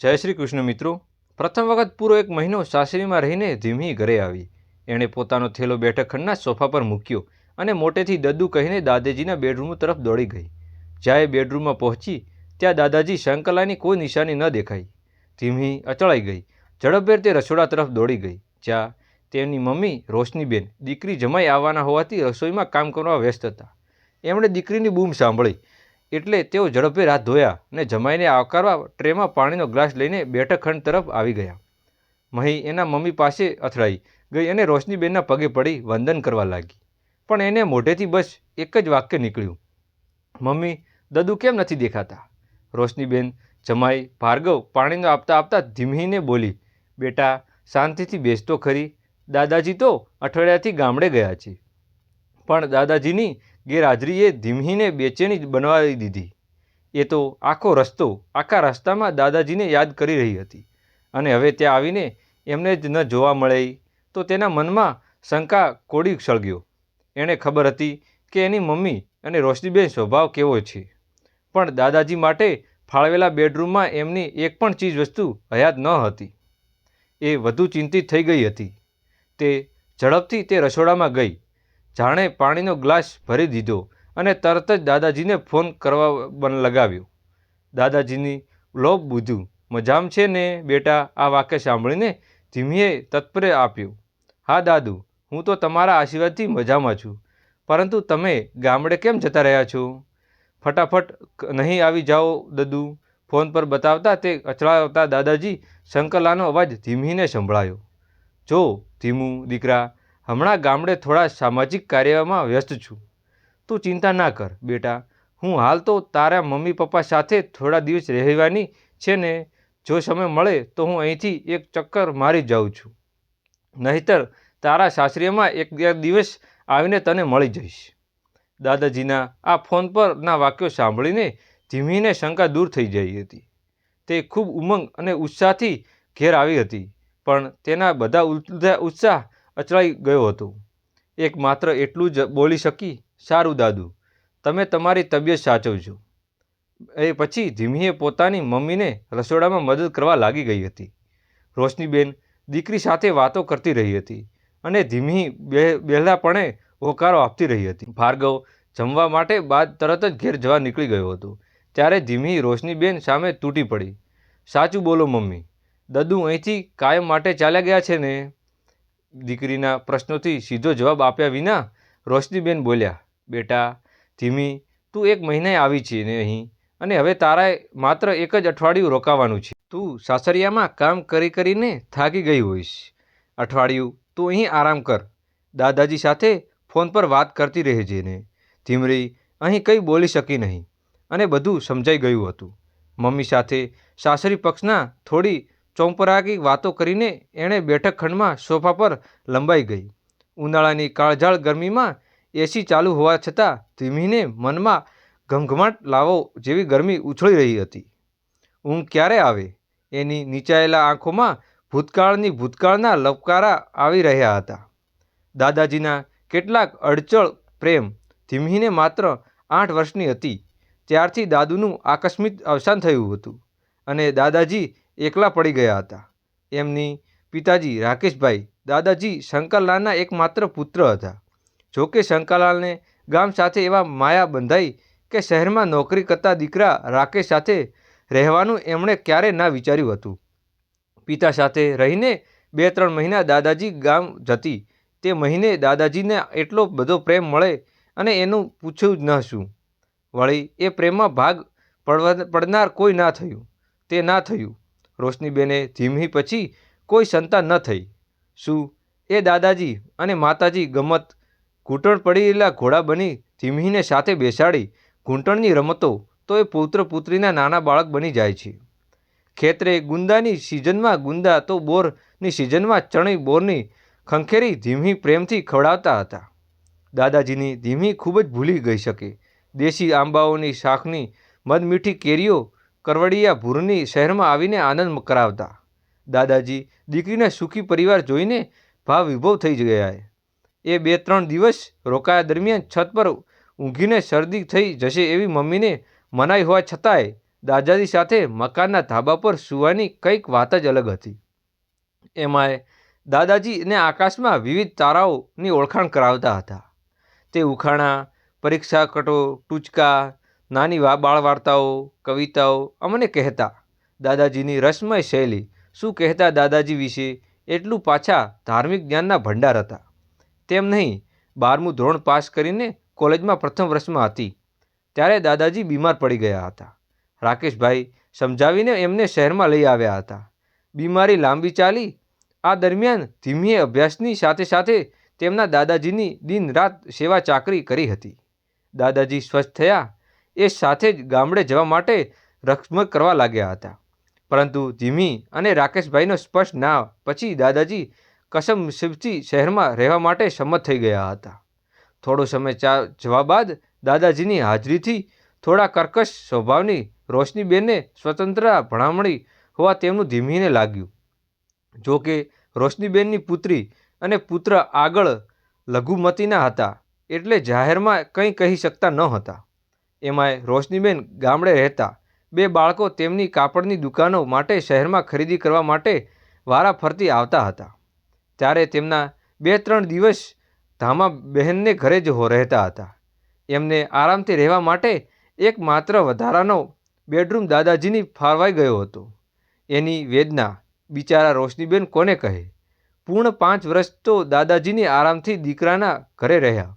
જય શ્રી કૃષ્ણ મિત્રો. પ્રથમ વખત પૂરો એક મહિનો સાસરીમાં રહીને ધીમી ઘરે આવી. એણે પોતાનો થેલો બેઠક ખંડના સોફા પર મૂક્યો અને મોટેથી દદ્દુ કહીને દાદાજીના બેડરૂમ તરફ દોડી ગઈ. જ્યાં એ બેડરૂમમાં પહોંચી, ત્યાં દાદાજી શંકલાની કોઈ નિશાની ન દેખાઈ. ધીમી અચળાઈ ગઈ. ઝડપભેર તે રસોડા તરફ દોડી ગઈ, જ્યાં તેમની મમ્મી રોશનીબેન દીકરી જમાઈ આવવાના હોવાથી રસોઈમાં કામ કરવા વ્યસ્ત હતા. એમણે દીકરીની બૂમ સાંભળી એટલે તેઓ ઝડપે રાત ધોયા અને જમાઈને આવકારવા ટ્રેમાં પાણીનો ગ્લાસ લઈને બેઠક ખંડ તરફ આવી ગયા. મહી એના મમ્મી પાસે અથડાઈ ગઈ અને રોશનીબેનના પગે પડી વંદન કરવા લાગી. પણ એને મોઢેથી બસ એક જ વાક્ય નીકળ્યું. મમ્મી, દદુ કેમ નથી દેખાતા? રોશનીબેન, જમાઈ, ભાર્ગવ પાણીનો આપતા આપતા ધીમીને બોલી, બેટા, શાંતિથી બેસતો ખરી. દાદાજી તો અઠવાડિયાથી ગામડે ગયા છે. પણ દાદાજીની ગેરહાજરીએ ધીમીને બેચેની બનાવી દીધી. એ તો આખો રસ્તો, આખા રસ્તામાં દાદાજીને યાદ કરી રહી હતી. અને હવે ત્યાં આવીને એમને જ ન જોવા મળે તો તેના મનમાં શંકા કોડી સળગ્યો. એણે ખબર હતી કે એની મમ્મી અને રોશનીબેન સ્વભાવ કેવો છે. પણ દાદાજી માટે ફાળવેલા બેડરૂમમાં એમની એક પણ ચીજ વસ્તુ હયાત ન હતી. એ વધુ ચિંતિત થઈ ગઈ હતી. તે ઝડપથી તે રસોડામાં ગઈ. જાણે પાણીનો ગ્લાસ ભરી દીધો અને તરત જ દાદાજીને ફોન કરવા બન લગાવ્યો. દાદાજીની લોભ બુધું મજામ છે ને બેટા? આ વાક્ય સાંભળીને ધીમીએ તત્પરે આપ્યું. હા દાદુ, હું તો તમારા આશીર્વાદથી મજામાં છું. પરંતુ તમે ગામડે કેમ જતા રહ્યા છો? ફટાફટ નહીં આવી જાઓ દદુ. ફોન પર બતાવતા તે અચળાવતા દાદાજી શંકરલાનો અવાજ ધીમીને સંભળાયો. જો ધીમું દીકરા હમણાં ગામડે થોડા સામાજિક કાર્યમાં વ્યસ્ત છું. તું ચિંતા ના કર, બેટા. હું હાલ તો તારા મમ્મી પપ્પા સાથે થોડા દિવસ રહેવાની છે ને, જો સમય મળે તો હું અહીંથી એક ચક્કર મારી જાઉં છું. નહીતર તારા સાસરીમાં એક દિવસ આવીને તને મળી જઈશ. દાદાજીના આ ફોન પરના વાક્યો સાંભળીને ધીમીને શંકા દૂર થઈ જઈ હતી. તે ખૂબ ઉમંગ અને ઉત્સાહથી ઘેર આવી હતી, પણ તેના બધા ઉત્સાહ અચળાઈ ગયો હતો. એક માત્ર એટલું જ બોલી શકી, સારું દાદુ, તમે તમારી તબિયત સાચવજો. એ પછી ધીમીએ પોતાની મમ્મીને રસોડામાં મદદ કરવા લાગી ગઈ હતી. રોશનીબેન દીકરી સાથે વાતો કરતી રહી હતી અને ધીમી બહેલાપણે હોકારો આપતી રહી હતી. ભાર્ગવ જમવા માટે બાદ તરત જ ઘેર જવા નીકળી ગયો હતો. ત્યારે ધીમી રોશનીબેન સામે તૂટી પડી. સાચું બોલો મમ્મી, દદુ અહીંથી કાયમ માટે ચાલ્યા ગયા છે ને? દીકરીના પ્રશ્નોથી સીધો જવાબ આપ્યા વિના રોશનીબેન બોલ્યા, બેટા, ધીમી, તું એક મહિને આવી છે ને અહીં અને હવે તારાએ માત્ર એક જ અઠવાડિયું રોકાવાનું છે. તું સાસરિયામાં કામ કરી કરીને થાકી ગઈ હોઈશ. અઠવાડિયું, તું અહીં આરામ કર. દાદાજી સાથે ફોન પર વાત કરતી રહેજે ને. ધીમરી, અહીં કંઈ બોલી શકી નહીં. અને બધું સમજાઈ ગયું હતું. મમ્મી સાથે સાસરી પક્ષના થોડી ચોંપરાગી વાતો કરીને એણે બેઠક ખંડમાં સોફા પર લંબાઈ ગઈ. ઉનાળાની કાળઝાળ ગરમીમાં એસી ચાલુ હોવા છતાં ધીમીને મનમાં ઘમઘમાટ લાવો જેવી ગરમી ઉછળી રહી હતી. ઊંઘ ક્યારે આવે? એની નીચાયેલા આંખોમાં ભૂતકાળની ભૂતકાળના લપકારા આવી રહ્યા હતા. દાદાજીના કેટલાક અડચળ પ્રેમ ધીમીને માત્ર આઠ વર્ષની હતી. ત્યારથી દાદુનું આકસ્મિક અવસાન થયું હતું અને દાદાજી એકલા પડી ગયા હતા. એમની પિતાજી રાકેશભાઈ, દાદાજી શંકરલાલના એકમાત્ર પુત્ર હતા. જોકે શંકરલાલને ગામ સાથે એવા માયા બંધાઈ કે શહેરમાં નોકરી કરતા દીકરા રાકેશ સાથે રહેવાનું એમણે ક્યારે ના વિચાર્યું હતું. પિતા સાથે રહીને બે ત્રણ મહિના દાદાજી ગામ જતી. તે મહિને દાદાજીને એટલો બધો પ્રેમ મળે અને એનું પૂછ્યું જ ન શું. વળી એ પ્રેમમાં ભાગ પડવા, પડનાર કોઈ ના થયું. તે ના થયું. રોશનીબેને ધીમી પછી કોઈ સંતાન ન થઈ. શું એ દાદાજી અને માતાજી ગમત ઘૂંટણ પડેલા ઘોડા બની ધીમીને સાથે બેસાડી ઘૂંટણની રમતો તો એ પુત્ર પુત્રીના નાના બાળક બની જાય છે. ખેતરે ગુંદાની સિઝનમાં ગુંદા તો બોરની સિઝનમાં ચણી બોરની ખંખેરી ધીમી પ્રેમથી ખવડાવતા હતા. દાદાજીની ધીમી ખૂબ જ ભૂલી ગઈ શકે. દેશી આંબાઓની શાખની મધમીઠી કેરીઓ કરવડિયા ભૂરની શહેરમાં આવીને આનંદ કરાવતા. દાદાજી, દીકરીને સુખી પરિવાર જોઈને ભાવ વિભવ થઈ ગયા એ બે ત્રણ દિવસ રોકાયા દરમિયાન છત પર ઊંઘીને શરદી થઈ જશે એવી મમ્મીને મનાઈ હોવા છતાંય દાદાજી સાથે મકાનના ધાબા પર સૂવાની કંઈક વાત જ અલગ હતી. એમાંય દાદાજીને આકાશમાં વિવિધ તારાઓની ઓળખાણ કરાવતા હતા. તે ઉખાણા પરીક્ષા કટો ટૂચકા નાની બાળ વાર્તાઓ કવિતાઓ અમને કહેતા. દાદાજીની રસમય શૈલી. શું કહેતા દાદાજી વિશે? એટલું પાછા ધાર્મિક જ્ઞાનના ભંડાર હતા. તેમ નહીં, બારમું ધોરણ પાસ કરીને કોલેજમાં પ્રથમ વર્ષમાં હતી. ત્યારે દાદાજી બીમાર પડી ગયા હતા. રાકેશભાઈ સમજાવીને એમને શહેરમાં લઈ આવ્યા હતા. બીમારી લાંબી ચાલી. આ દરમિયાન ધીમીએ અભ્યાસની સાથે સાથે તેમના દાદાજીની દિન રાત સેવા ચાકરી કરી હતી. દાદાજી સ્વસ્થ થયા. એ સાથે જ ગામડે જવા માટે રક્ષમક કરવા લાગ્યા હતા. પરંતુ ધીમી અને રાકેશભાઈનો સ્પષ્ટ ના, પછી દાદાજી કસમસિબથી શહેરમાં રહેવા માટે સંમત થઈ ગયા હતા. થોડો સમય ચા, જવા બાદ દાદાજીની હાજરીથી થોડા કર્કશ સ્વભાવની રોશનીબેનને સ્વતંત્રતા ભણામણી હોવા તેમનું ધીમીને લાગ્યું. જો કે રોશનીબેનની પુત્રી અને પુત્ર આગળ લઘુમતીના હતા, એટલે જાહેરમાં કંઈ કહી શકતા ન હતા. એમાંય રોશનીબેન ગામડે રહેતા બે બાળકો તેમની કાપડની દુકાનો માટે શહેરમાં ખરીદી કરવા માટે વારા ફરતી આવતા હતા. ત્યારે તેમના બે ત્રણ દિવસ ધામા બહેનને ઘરે જ રહેતા હતા. એમને આરામથી રહેવા માટે એક માત્ર વધારાનો બેડરૂમ દાદાજીની ફાળવાઈ ગયો હતો. એની વેદના બિચારા રોશનીબેન કોને કહે? પૂર્ણ પાંચ વર્ષ તો દાદાજીની આરામથી દીકરાના ઘરે રહ્યા.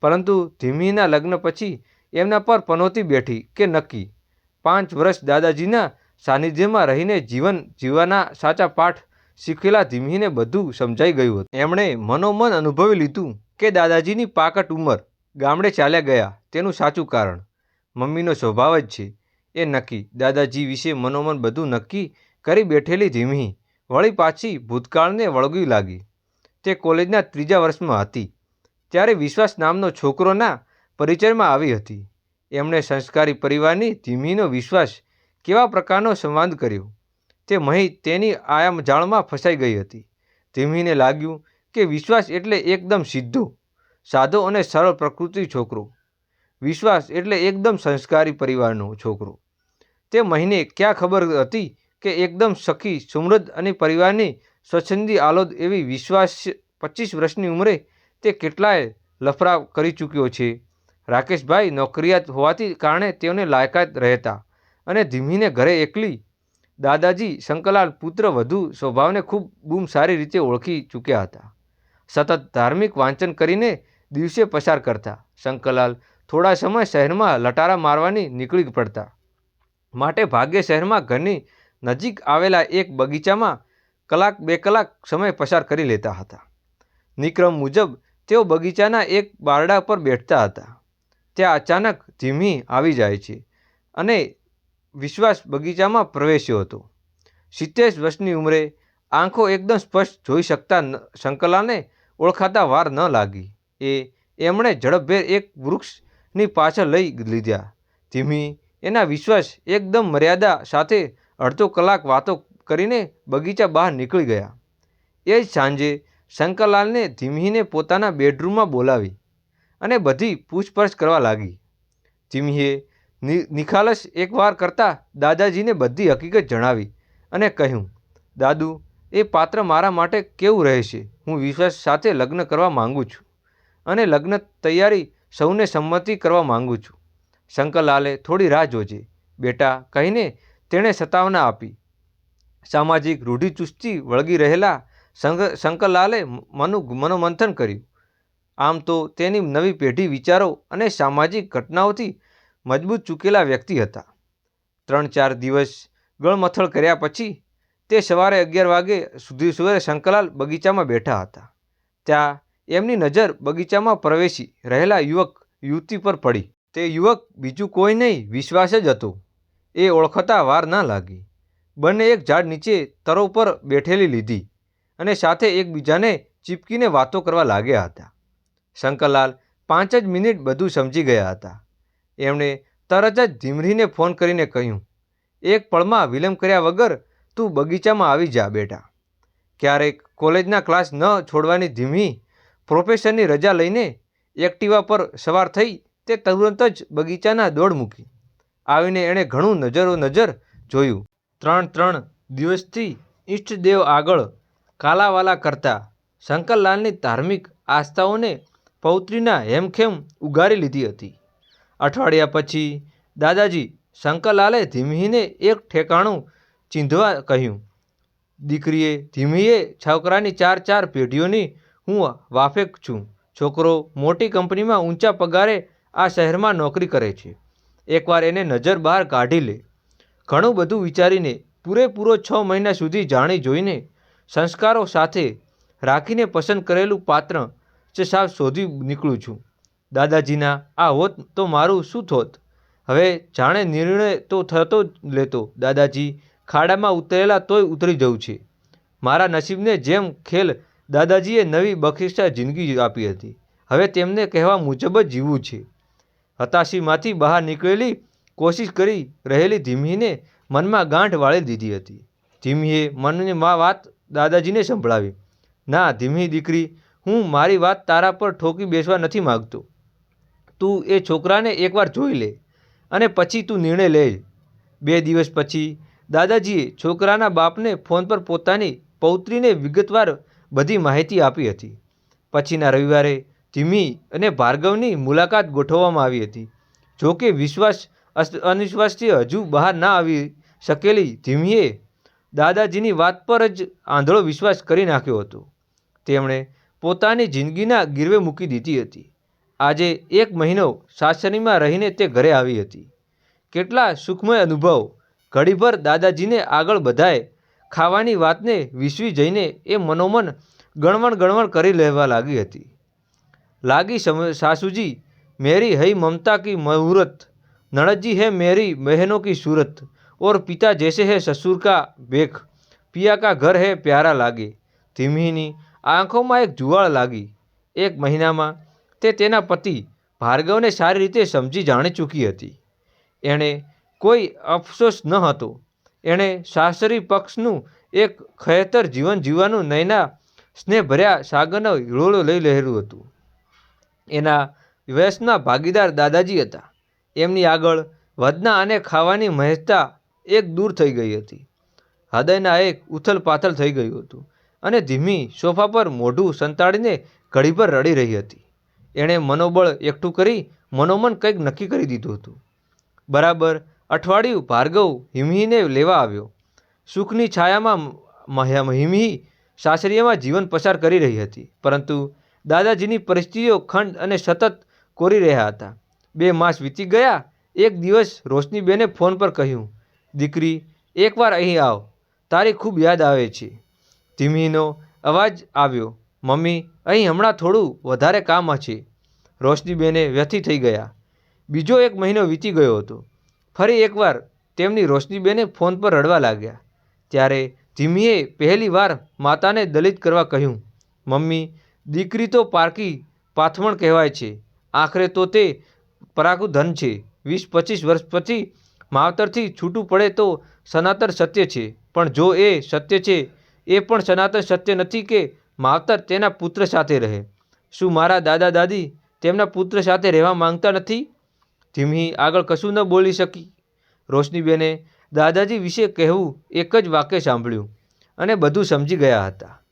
પરંતુ ધીમીના લગ્ન પછી એમના પર પનોતી બેઠી કે નક્કી. પાંચ વર્ષ દાદાજીના સાનિધ્યમાં રહીને જીવન જીવવાના સાચા પાઠ શીખેલા ધીમીને બધું સમજાઈ ગયું હતું. એમણે મનોમન અનુભવી લીધું કે દાદાજીની પાકટ ઉંમર ગામડે ચાલ્યા ગયા તેનું સાચું કારણ. મમ્મીનો સ્વભાવ જ છે. એ નક્કી. દાદાજી વિશે મનોમન બધું નક્કી કરી બેઠેલી ધીમી. વળી પાછી ભૂતકાળને વળગી લાગી. તે કોલેજના ત્રીજા વર્ષમાં હતી. ત્યારે વિશ્વાસ નામનો છોકરોના પરિચયમાં આવી હતી. એમણે સંસ્કારી પરિવારની ધીમીનો વિશ્વાસ કેવા પ્રકારનો સંવાદ કર્યો? તે મહી તેની આયામ જાળમાં ફસાઈ ગઈ હતી. ધીમીને લાગ્યું કે વિશ્વાસ એટલે એકદમ સીધો, સાદો અને સરળ પ્રકૃતિ છોકરો. વિશ્વાસ એટલે એકદમ સંસ્કારી પરિવારનો છોકરો. તે મહિને ક્યાં ખબર હતી કે એકદમ સખી, સમૃદ્ધ અને પરિવારની સ્વચ્છંદી આલોદ એવી વિશ્વાસ પચીસ વર્ષની ઉંમરે તે કેટલાય લફરા કરી ચૂક્યો છે? રાકેશભાઈ નોકરિયાત હોવાથી કારણે તેઓને લાયકાત રહેતા અને ધીમીને ઘરે એકલી દાદાજી શંકરલાલ પુત્ર વધુ સ્વભાવને ખૂબ બૂમ સારી રીતે ઓળખી ચૂક્યા હતા. સતત ધાર્મિક વાંચન કરીને દિવસે પસાર કરતા શંકરલાલ થોડા સમય શહેરમાં લટારા મારવાની નીકળી પડતા. માટે ભાગ્ય શહેરમાં ઘરની નજીક આવેલા એક બગીચામાં કલાક બે કલાક સમય પસાર કરી લેતા હતા. નિક્રમ મુજબ તેઓ બગીચાના એક બારડા પર બેઠતા હતા. ત્યાં અચાનક ધીમી આવી જાય છે અને વિશ્વાસ બગીચામાં પ્રવેશ્યો હતો. સિત્તેર વર્ષની ઉંમરે આંખો એકદમ સ્પષ્ટ જોઈ શકતા શંકલાને ઓળખાતા વાર ન લાગી. એ, એમણે ઝડપભેર એક વૃક્ષની પાછળ લઈ લીધા. ધીમી, એના વિશ્વાસ એકદમ મર્યાદા સાથે અડધો કલાક વાતો કરીને બગીચા બહાર નીકળી ગયા. એ જ સાંજે શંકરલાલને ધીમીને પોતાના બેડરૂમમાં બોલાવી. અને બધી પૂછપરછ કરવા લાગી. ધીમીએ નિખાલસ એકવાર કરતાં દાદાજીને બધી હકીકત જણાવી અને કહ્યું, દાદુ, એ પાત્ર મારા માટે કેવું રહેશે? હું વિશ્વાસ સાથે લગ્ન કરવા માગું છું અને લગ્ન તૈયારી સૌને સંમતિ કરવા માગું છું. શંકરલાલે થોડી રાહ જોજે. બેટા કહીને તેણે સતાવના આપી. સામાજિક રૂઢિચુસ્તી વળગી રહેલા શંકર શંકરલાલે મનુ, મનોમંથન કર્યું. આમ તો તેની નવી પેઢી વિચારો અને સામાજિક ઘટનાઓથી મજબૂત ચૂકેલા વ્યક્તિ હતા. ત્રણ ચાર દિવસ ગળમથળ કર્યા પછી તે સવારે અગિયાર વાગે સુધી સવારે શંકરલાલ બગીચામાં બેઠા હતા. ત્યાં એમની નજર બગીચામાં પ્રવેશી રહેલા યુવક યુવતી પર પડી. તે યુવક બીજું કોઈ નહીં, વિશ્વાસ જ હતો. એ ઓળખતા વાર ના લાગી. બંને એક ઝાડ નીચે તરો પર બેઠેલી લીધી અને સાથે એકબીજાને ચીપકીને વાતો કરવા લાગ્યા હતા. શંકરલાલ પાંચ જ મિનિટ બધું સમજી ગયા હતા. એમણે તરત જ ધીમરીને ફોન કરીને કહ્યું, એક પળમાં વિલંબ કર્યા વગર તું બગીચામાં આવી જા બેટા. ક્યારેક કોલેજના ક્લાસ ન છોડવાની ધીમી પ્રોફેસરની રજા લઈને એક્ટિવા પર સવાર થઈ તે તુરંત જ બગીચાના દોડ મૂકી. આવીને એણે ઘણું નજરો નજર જોયું. ત્રણ ત્રણ દિવસથી ઈષ્ટદેવ આગળ કાલાવાલા કરતા શંકરલાલની ધાર્મિક આસ્થાઓને પૌત્રીના હેમખેમ ઉગારી લીધી હતી. અઠવાડિયા પછી દાદાજી શંકરલાલે ધીમીને એક ઠેકાણું ચીંધવા કહ્યું, દીકરીએ, ધીમીએ છોકરાની ચાર ચાર પેઢીઓની હું વાફેક છું. છોકરો મોટી કંપનીમાં ઊંચા પગારે આ શહેરમાં નોકરી કરે છે. એકવાર એને નજર બહાર કાઢી લે. ઘણું બધું વિચારીને પૂરેપૂરો છ મહિના સુધી જાણી જોઈને સંસ્કારો સાથે રાખીને પસંદ કરેલું પાત્ર જે સાવ શોધી નીકળું છું. દાદાજીના, આ હોત તો મારું શું થોત? હવે જાણે નિર્ણય તો થતો જ લેતો. દાદાજી, ખાડામાં ઉતરેલા તોય ઉતરી જવું છે. મારા નસીબને જેમ ખેલ દાદાજીએ નવી બખિસ્ટા જિંદગી આપી હતી. હવે તેમને કહેવા મુજબ જ જીવવું છે. હતાશીમાંથી બહાર નીકળેલી કોશિશ કરી રહેલી ધીમીને મનમાં ગાંઠ વાળી દીધી હતી. ધીમીએ મનની મા વાત દાદાજીને સંભળાવી. ના, ધીમી દીકરી હું મારી વાત તારા પર ઠોકી બેસવા નથી માગતો. તું એ છોકરાને એકવાર જોઈ લે અને પછી તું નિર્ણય લે. બે દિવસ પછી દાદાજીએ છોકરાના બાપને ફોન પર પોતાની પૌત્રીને વિગતવાર બધી માહિતી આપી હતી. પછીના રવિવારે ધીમી અને ભાર્ગવની મુલાકાત ગોઠવવામાં આવી હતી. જોકે વિશ્વાસ અનિશ્વાસથી હજુ બહાર ના આવી શકેલી ધીમીએ દાદાજીની વાત પર જ આંધળો વિશ્વાસ કરી નાખ્યો હતો. તેમણે પોતાની જિંદગીના ગીરવે મૂકી દીધી હતી આજે એક મહિનો સાસરીમાં રહીને તે ઘરે આવી હતી કેટલા સુખમય અનુભવ ઘડીભર દાદાજીને આગળ બધાએ ખાવાની વાતને વિસવી જઈને એ મનોમન ગણવણ ગણવણ કરી લેવા લાગી હતી લાગી સમ સાસુજી મેરી હઈ મમતા કી મુહૂર્ત ननद है मेरी बहनों की सूरत और पिता जैसे है ससुर का बेख पिया का ઘર હે પ્યારા લાગે ધીમીની આંખોમાં એક જુવાળ લાગી. એક મહિનામાં તે તેના પતિ ભાર્ગવને સારી રીતે સમજી જાણી ચૂકી હતી. એણે કોઈ અફસોસ ન હતો. એણે સાસરી પક્ષનું એક ખેતર જીવન જીવવાનું નયના સ્નેહ ભર્યા સાગરનો હિળોળો લઈ લહેરું હતું. એના વ્યસના ભાગીદાર દાદાજી હતા. એમની આગળ વધના અને ખાવાની મહેજતા એક દૂર થઈ ગઈ હતી. હૃદયના એક ઉથલ પાથલ થઈ ગયું હતું. અને ધીમી સોફા પર મોઢું સંતાડીને ઘડીભર રડી રહી હતી. એણે મનોબળ એકઠું કરી મનોમન કંઈક નક્કી કરી દીધું હતું. બરાબર અઠવાડિયું ભાર્ગવ હિમહીને લેવા આવ્યો. સુખની છાયામાં હિમહી સાસરીયામાં જીવન પસાર કરી રહી હતી. પરંતુ દાદાજીની પરિસ્થિતિઓ ખંડ અને સતત કોરી રહ્યા હતા. બે માસ વીતી ગયા, એક દિવસ રોશનીબેને ફોન પર કહ્યું, દીકરી, એકવાર અહીં આવ. તારી ખૂબ યાદ આવે છે. ધીમીનો અવાજ આવ્યો, મમ્મી, અહીં હમણાં થોડું વધારે કામ છે રોશનીબેને વ્યથિત થઈ ગયા. બીજો એક મહિનો વીતી ગયો હતો. ફરી એકવાર તેમની રોશનીબેને ફોન પર રડવા લાગ્યા. ત્યારે ધીમીએ પહેલી વાર માતાને દલિત કરવા કહ્યું, મમ્મી, દીકરી તો પારકી પાથમણ કહેવાય છે. આખરે તો તે પરાકુ ધન છે. વીસ પચીસ વર્ષ પછી માવતરથી છૂટું પડે તો સનાતન સત્ય છે. પણ જો એ સત્ય છે એ પણ સનાતન સત્ય નથી કે માવતર તેના પુત્ર સાથે રહે. શું મારા દાદા દાદી તેમના પુત્ર સાથે રહેવા માંગતા નથી? ધીમી આગળ કશું ન બોલી શકી. રોશનીબેને દાદાજી વિશે કહેવું એક જ વાક્ય સાંભળ્યું અને બધું સમજી ગયા હતા.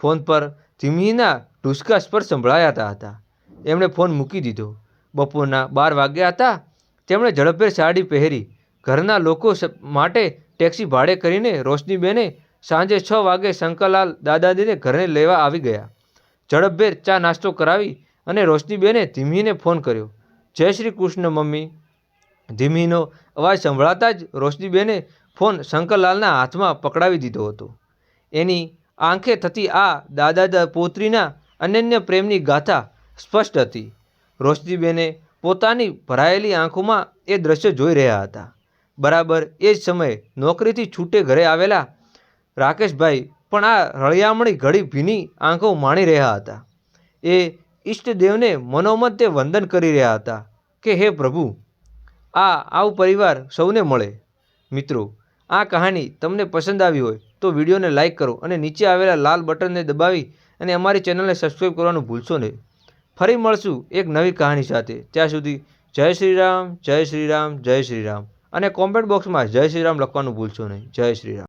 ફોન પર ધીમીના ઢુસકા સ્પર સંભળાયા હતા. એમણે ફોન મૂકી દીધો. બપોરના બાર વાગ્યા હતા. તેમણે ઝડપભેર સાડી પહેરી ઘરના લોકો માટે ટેક્સી ભાડે કરીને રોશનીબેને સાંજે છ વાગે શંકરલાલ દાદાજીને ઘરે લેવા આવી ગયા. ઝડપભેર ચા નાસ્તો કરાવી અને રોશનીબેને ધીમીને ફોન કર્યો. જય શ્રી કૃષ્ણ, મમ્મી. ધીમીનો અવાજ સંભળાતા જ રોશનીબેને ફોન શંકરલાલના હાથમાં પકડાવી દીધો હતો. એની આંખે થતી આ દાદા પોત્રીના અનન્ય પ્રેમની ગાથા સ્પષ્ટ હતી. રોશનીબેને પોતાની ભરાયેલી આંખોમાં એ દ્રશ્ય જોઈ રહ્યા હતા. બરાબર એ જ સમયે નોકરીથી છૂટે ઘરે આવેલા રાકેશભાઈ, પણ આ રળિયામણી ઘડી ભીની આંખો માણી રહ્યા હતા. એ ઈષ્ટદેવને મનોમન તે વંદન કરી રહ્યા હતા કે, હે પ્રભુ, આ આવું પરિવાર સૌને મળે. મિત્રો, આ કહાની તમને પસંદ આવી હોય તો વિડીયોને લાઇક કરો અને નીચે આવેલા લાલ બટનને દબાવી અને અમારી ચેનલને સબસ્ક્રાઈબ કરવાનું ભૂલશો નહીં. ફરી મળશું એક નવી કહાની સાથે. ત્યાં સુધી જય શ્રી રામ, જય શ્રી રામ, જય શ્રી રામ. અને કોમેન્ટ બોક્સમાં જય શ્રીરામ લખવાનું ભૂલશો નહીં. જય શ્રીરામ